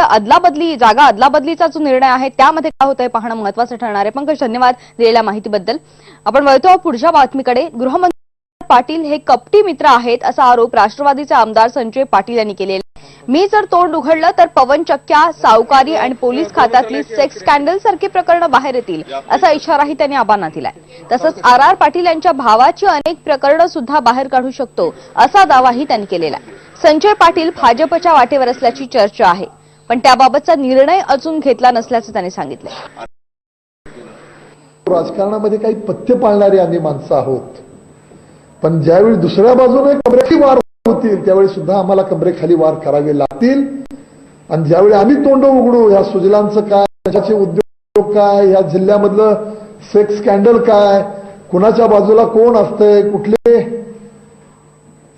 अदलाबदली जागा अदलाबदलीचा जो निर्णय आहे त्यामध्ये काय होतंय पाहणं महत्वाचं ठरणार आहे. पंकज धन्यवाद दिलेल्या माहितीबद्दल. आपण वळतो पुढच्या बातमीकडे. गृहमंत्री पाटील हे कपटी मित्र आहेत असा आरोप राष्ट्रवादीचे आमदार संजय पाटील यांनी केलेला मी जर तोंड उघडलं तर पवन चक्क्या सावकारी आणि पोलीस खात्यातली सेक्स स्कॅन्डल सारखी प्रकरणं बाहेर येतील असा इशाराही त्यांनी आबांना दिलाय. तसंच आर आर पाटील यांच्या भावाची अनेक प्रकरणं सुद्धा बाहेर काढू शकतो असा दावाही त्यांनी केलेला आहे. संजय पाटील भाजपच्या वाटेवर असल्याची चर्चा आहे. पण त्याबाबतचा निर्णय अजून घेतला नसल्याचं त्यांनी सांगितलं. राजकारणामध्ये काही पथ्य पाळणारी आम्ही माणसं आहोत. पण ज्यावेळी दुसऱ्या बाजूने कमरेखाली वार होतील त्यावेळी सुद्धा आम्हाला कमरेखाली वार करावे लागतील. आणि ज्यावेळी आम्ही तोंड उघडू या सुजलांचं काय त्याचे उद्योग काय या जिल्ह्यामधलं सेक्स स्कॅन्डल काय कुणाच्या बाजूला कोण असतंय कुठले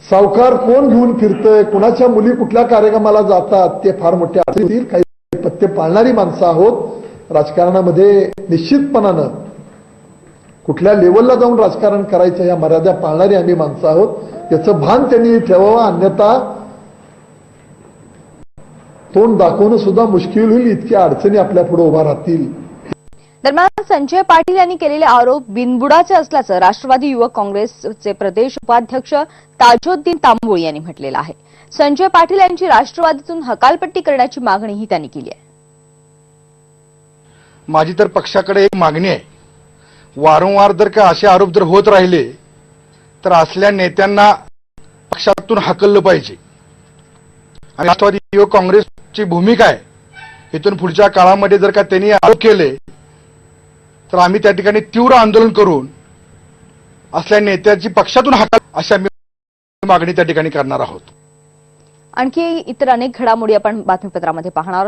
सावकार कोण घेऊन फिरतंय? कुणाच्या मुली कुठल्या कार्यक्रमाला जातात? ते फार मोठे असतील काही पथ्य पाळणारी माणसं आहोत. राजकारणामध्ये निश्चितपणानं कुठल्या लेवलला जाऊन राजकारण करायचं या मर्यादा पाळणारी आम्ही माणसं आहोत. याचं भान त्यांनी ठेवावं अन्यथा तोंड दाखवणं सुद्धा मुश्किल होईल. इतक्या अडचणी आपल्या पुढे उभा राहतील. दरम्यान संजय पाटील यांनी केलेले आरोप बिनबुडाचे असल्याचं राष्ट्रवादी युवक काँग्रेसचे प्रदेश उपाध्यक्ष ताजोद्दीन तांबोळी यांनी म्हटलेलं आहे. संजय पाटील यांची राष्ट्रवादीतून हकालपट्टी करण्याची मागणीही त्यांनी केली आहे. माझी तर पक्षाकडे एक मागणी आहे. वारंवार जर का असे आरोप जर होत राहिले तर असल्या नेत्यांना पक्षातून हकललं पाहिजे. आणि राष्ट्रवादी युवक काँग्रेसची भूमिका आहे. इथून पुढच्या काळामध्ये जर का त्यांनी आरोप केले तर आम्ही त्या ठिकाणी तीव्र आंदोलन करून असल्या नेत्याची पक्षातून हाका अशा मागणी त्या ठिकाणी करणार आहोत. आणखी इतर अनेक घडामोडी आपण बातमीपत्रामध्ये पाहणार आहोत.